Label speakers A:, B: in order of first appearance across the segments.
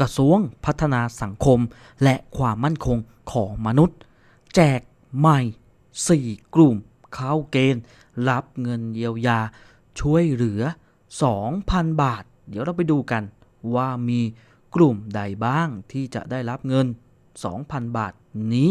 A: กระทรวงพัฒนาสังคม และความมั่นคงของมนุษย์ แจกใหม่ 4 กลุ่ม เข้าเกณฑ์ รับเงินเยียวยา ช่วยเหลือ 2,000 บาท เดี๋ยวเราไปดูกันว่ามีกลุ่มใดบ้างที่จะได้รับเงิน 2,000 บาทนี้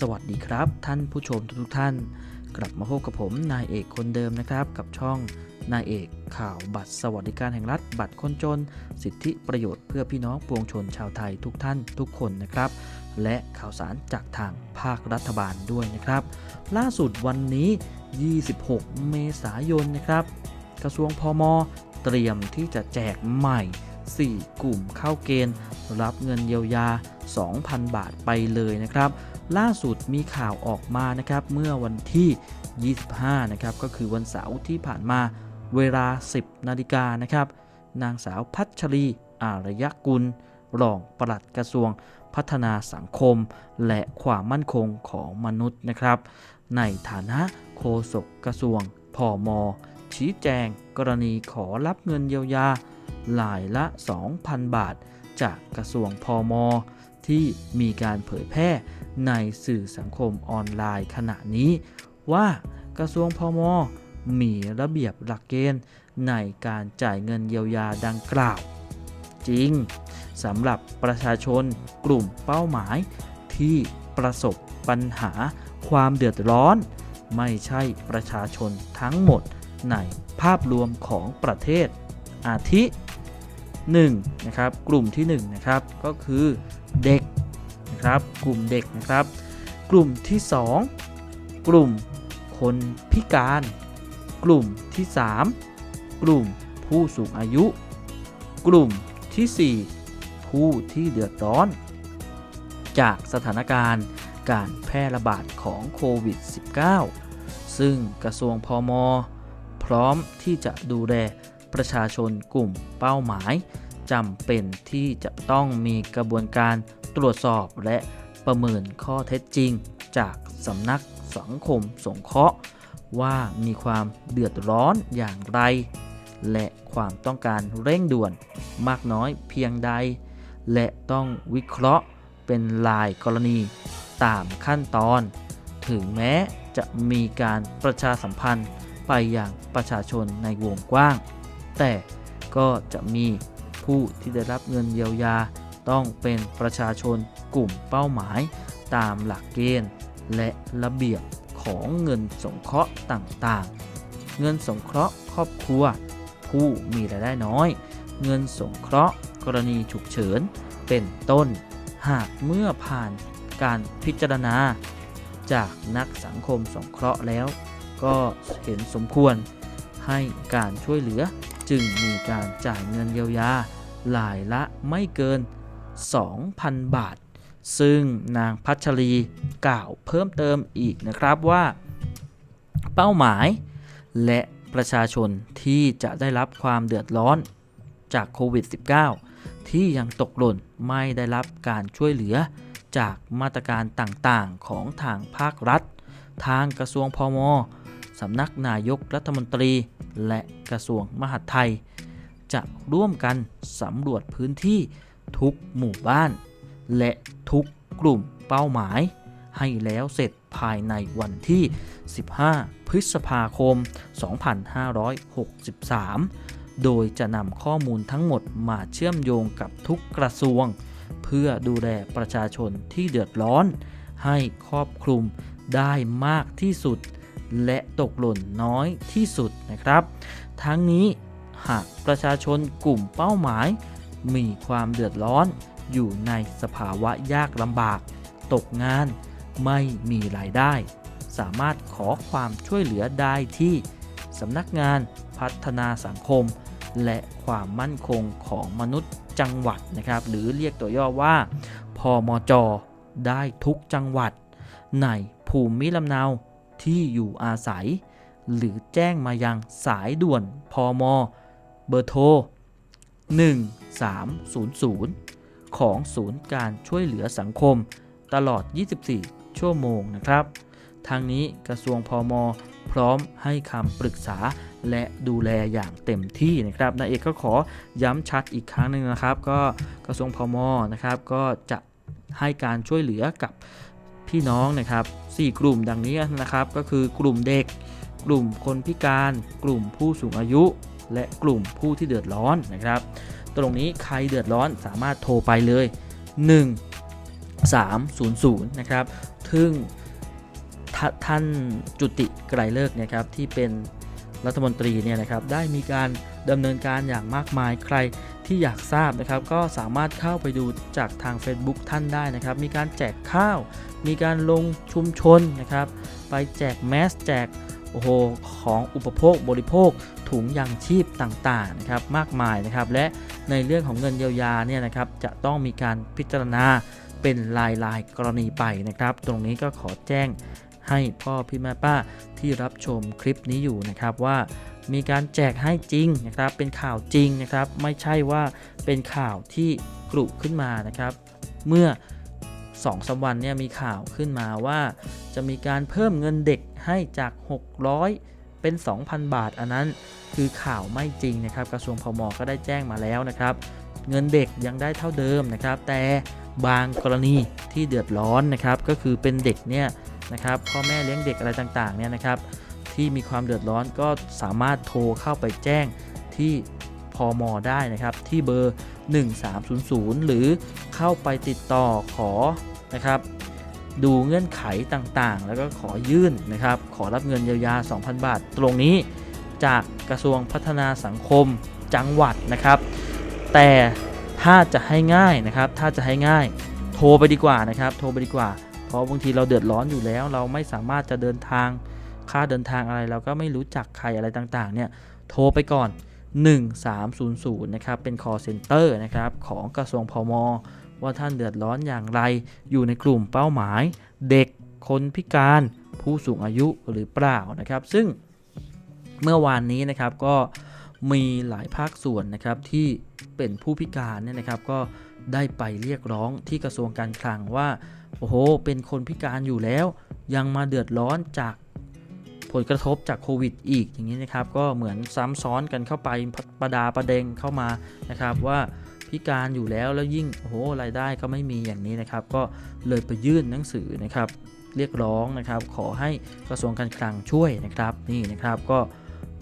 A: สวัสดีครับ ท่านผู้ชมทุกท่าน กลับมาพบกับผมนายเอกคนเดิมนะครับ กับช่องนายเอกข่าวบัตรสวัสดิการแห่งรัฐ บัตรคนจน สิทธิประโยชน์เพื่อพี่น้องปวงชนชาวไทยทุกท่านทุกคนนะครับ และข่าวสารจากทางภาครัฐบาลด้วยนะครับ ล่าสุดวันนี้ 26 เมษายนนะครับ กระทรวงพมเตรียมที่จะแจกใหม่ 4 กลุ่มเข้าเกณฑ์ รับเงินเยียวยา 2,000 บาทไปเลยนะครับ ล่าสุดมีข่าวออกมานะครับเมื่อวันที่ 25 นะครับก็คือวันเสาร์ที่ผ่านมาเวลา 10 นาฬิกานะครับนางสาวพัชรี อารยกุลรองปลัดกระทรวงพัฒนาสังคม และความมั่นคงของมนุษย์นะครับ ในฐานะโฆษกกระทรวงพอมชี้แจงกรณีขอรับเงินเยียวยาหลายละ 2,000 บาท จากกระทรวงพอม ที่มีการเผยแพร่ในสื่อสังคมออนไลน์ขณะนี้ ว่ากระทรวงพมมีระเบียบหลักเกณฑ์ในการจ่ายเงินเยียวยาดังกล่าว จริงสำหรับประชาชนกลุ่มเป้าหมายที่ประสบปัญหาความเดือดร้อน ไม่ใช่ประชาชนทั้งหมดในภาพรวมของประเทศอาทิ 1. นะครับกลุ่มที่1นะครับก็คือ เด็กนะครับ กลุ่มเด็กนะครับ กลุ่มที่ 2 กลุ่มคนพิการ กลุ่มที่ 3 กลุ่มผู้สูงอายุ กลุ่มทีสี่4 ผู้ที่เดือดร้อน จากสถานการณ์การแพร่ระบาดของโควิด -19 ซึ่งกระทรวงพมพร้อมที่จะดูแลประชาชนกลุ่มเป้าหมาย จำเป็นที่จะต้องมีกระบวนการตรวจสอบและประเมินข้อเท็จจริง จากสำนักสังคมสงเคราะห์ ว่ามีความเดือดร้อนอย่างไร และความต้องการเร่งด่วนมากน้อยเพียงใด และต้องวิเคราะห์เป็นรายกรณีตามขั้นตอน ถึงแม้จะมีการประชาสัมพันธ์ไปอย่างประชาชนในวงกว้าง แต่ก็จะมี ผู้ที่ได้รับเงินเยียวยา ต้องเป็นประชาชนกลุ่มเป้าหมาย ตามหลักเกณฑ์ และระเบียบของเงินสงเคราะห์ต่างๆ เงินสงเคราะห์ครอบครัว ผู้มีรายได้น้อย เงินสงเคราะห์กรณีฉุกเฉิน เป็นต้น หากเมื่อผ่านการพิจารณา จากนักสังคมสงเคราะห์แล้ว ก็เห็นสมควรให้การช่วยเหลือจึงมีการจ่ายเงินเยียวยา หลายละไม่เกิน 2,000 บาท ซึ่งนางพัชรีกล่าวเพิ่มเติมอีกนะครับว่า เป้าหมายและประชาชนที่จะได้รับความเดือดร้อนจากโควิด -19 ที่ยังตกหล่นไม่ได้รับการช่วยเหลือจากมาตรการต่างๆ ของทางภาครัฐ ทางกระทรวงพมสำนักนายกรัฐมนตรี และกระทรวงมหาดไทย จะร่วมกันสำรวจพื้นที่ทุกหมู่บ้าน และทุกกลุ่มเป้าหมาย ให้แล้วเสร็จภายในวันที่ 15 พฤษภาคม 2563 โดยจะนำข้อมูลทั้งหมดมาเชื่อมโยงกับทุกกระทรวง เพื่อดูแลประชาชนที่เดือดร้อน ให้ครอบคลุมได้มากที่สุด และตกหล่นน้อยที่สุดนะครับ ทั้งนี้ หากประชาชนกลุ่มเป้าหมาย มีความเดือดร้อน อยู่ในสภาวะยากลำบาก ตกงาน ไม่มีรายได้ สามารถขอความช่วยเหลือได้ที่สำนักงานพัฒนาสังคม และความมั่นคงของมนุษย์จังหวัดนะครับ หรือเรียกตัวย่อว่า พมจ ได้ทุกจังหวัด ในภูมิลำเนาที่อยู่อาศัย หรือแจ้งมายังสายด่วนพม เบอร์โทร 1300 ของศูนย์การช่วยเหลือสังคมตลอด 24 ชั่วโมงนะครับ ทางนี้กระทรวงพมพร้อมให้คำปรึกษาและดูแลอย่างเต็มที่นะครับนายเอกก็ขอย้ำชัดอีกครั้งหนึ่งนะครับ ก็กระทรวงพมนะครับก็จะให้การช่วยเหลือกับพี่น้องนะครับ 4 กลุ่มดังนี้นะครับ ก็คือกลุ่มเด็ก กลุ่มคนพิการ กลุ่มผู้สูงอายุ และกลุ่มผู้ที่เดือดร้อนนะครับ ตรงนี้ใครเดือดร้อนสามารถโทรไปเลย 1 300 นะครับซึ่งท่านจุติไกรเลิกเนี่ยครับที่เป็นรัฐมนตรีเนี่ยนะครับได้มีการดำเนินการอย่างมากมายใครที่อยากทราบนะครับ ก็สามารถเข้าไปดูจากทาง Facebook ท่านได้นะครับ มีการแจกข้าว มีการลงชุมชนนะครับ ไปแจกแมสแจก โอ้โหของอุปโภคบริโภคถุงยางชีพต่างๆนะครับมากมายนะครับและในเรื่องของเงินเยียวยาเนี่ยนะครับจะต้องมีการพิจารณาเป็นรายลายกรณีไปนะครับ ตรงนี้ก็ขอแจ้งให้พ่อพี่แม่ป้าที่รับชมคลิปนี้อยู่นะครับว่ามีการแจกให้จริงนะครับ เป็นข่าวจริงนะครับ ไม่ใช่ว่าเป็นข่าวที่กรุขึ้นมานะครับ เมื่อ2อสวันเนี่ยมีข่าวขึ้นมาว่า จะมีการเพิ่มเงินเด็ก ให้จาก 600 เป็น 2,000 บาท อันนั้นคือข่าวไม่จริงนะครับ กระทรวงพมก็ได้แจ้งมาแล้วนะครับ เงินเด็กยังได้เท่าเดิมนะครับ แต่บางกรณีที่เดือดร้อนนะครับ ก็คือเป็นเด็กเนี่ยนะครับพ่อแม่เลี้ยงเด็กอะไรต่างๆเนี่ยนะครับ ที่มีความเดือดร้อนก็สามารถโทรเข้าไปแจ้งที่พอมได้นะครับที่เบอร์ 1300 หรือเข้าไปติดต่อขอนะครับ ดูเงื่อนไขต่างๆ แล้วก็ขอยื่นนะครับ ขอรับเงินเยียวยา 2,000 บาท ตรงนี้จากกระทรวงพัฒนาสังคมจังหวัดนะครับ แต่ถ้าจะให้ง่ายนะครับ ถ้าจะให้ง่าย โทรไปดีกว่านะครับ โทรไปดีกว่า เพราะบางทีเราเดือดร้อนอยู่แล้ว เราไม่สามารถจะเดินทาง ค่าเดินทางอะไร เราก็ไม่รู้จักใครอะไรต่างๆ เนี่ย โทรไปก่อน 1300นะครับเป็น call center นะครับของกระทรวงพม ว่าท่านเดือดร้อนอย่างไร อยู่ในกลุ่มเป้าหมาย เด็กคนพิการผู้สูงอายุหรือเปล่านะครับ ซึ่งเมื่อวานนี้นะครับก็มีหลายภาคส่วนนะครับที่เป็นผู้พิการเนี่ยนะครับก็ได้ไปเรียกร้องที่กระทรวงการคลังว่าโอ้โหเป็นคนพิการอยู่แล้ว ยังมาเดือดร้อนจาก ผลกระทบจากโควิดอีกอย่างนี้นะครับก็เหมือนซ้ำซ้อนกันเข้าไปประดาประเด็งเข้ามานะครับว่าพิการอยู่แล้วแล้วยิ่งโอ้โหรายได้ก็ไม่มีอย่างนี้นะครับ ก็เลยไปยื่นหนังสือนะครับ เรียกร้องนะครับ ขอให้กระทรวงการคลังช่วยนะครับนี่นะครับก็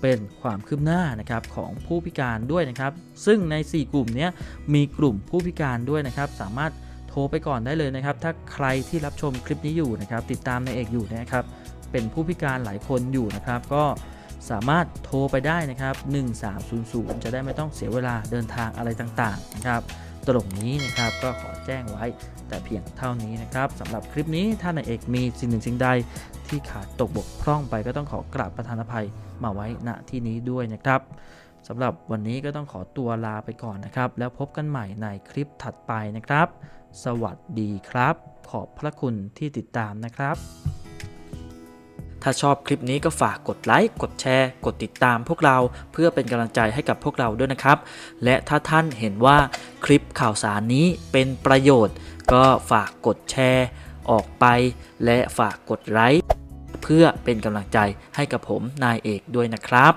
A: เป็นความคืบหน้านะครับของผู้พิการด้วยนะครับ ซึ่งใน 4 กลุ่มนี้มีกลุ่มผู้พิการด้วยนะครับ สามารถโทรไปก่อนได้เลยนะครับ ถ้าใครที่รับชมคลิปนี้อยู่นะครับ ติดตามในเอกอยู่นะครับ เป็นผู้พิการหลายคนอยู่นะครับ ก็สามารถโทรไปได้นะครับ 1300 จะได้ไม่ต้องเสียเวลาเดินทางอะไรต่างๆนะครับตรงนี้นะครับก็ขอแจ้งไว้แต่เพียงเท่านี้นะครับสำหรับคลิปนี้ถ้านายเอกมีสิ่งหนึ่งสิ่งใด ที่ขาดตกบกพร่องไปก็ต้องขอกราบประธานอภัยมาไว้ณที่นี้ด้วยนะครับสำหรับวันนี้ก็ต้องขอตัวลาไปก่อนนะครับ แล้วพบกันใหม่ในคลิปถัดไปนะครับ สวัสดีครับ ขอบพระคุณที่ติดตามนะครับ ถ้าชอบคลิปนี้ก็ฝากกดไลค์กดแชร์ กดติดตามพวกเราเพื่อเป็นกำลังใจให้กับพวกเราด้วยนะครับ และถ้าท่านเห็นว่าคลิปข่าวสารนี้เป็นประโยชน์ ก็ฝากกดแชร์ออกไป และฝากกดไลค์เพื่อเป็นกำลังใจให้กับผมนายเอกด้วยนะครับ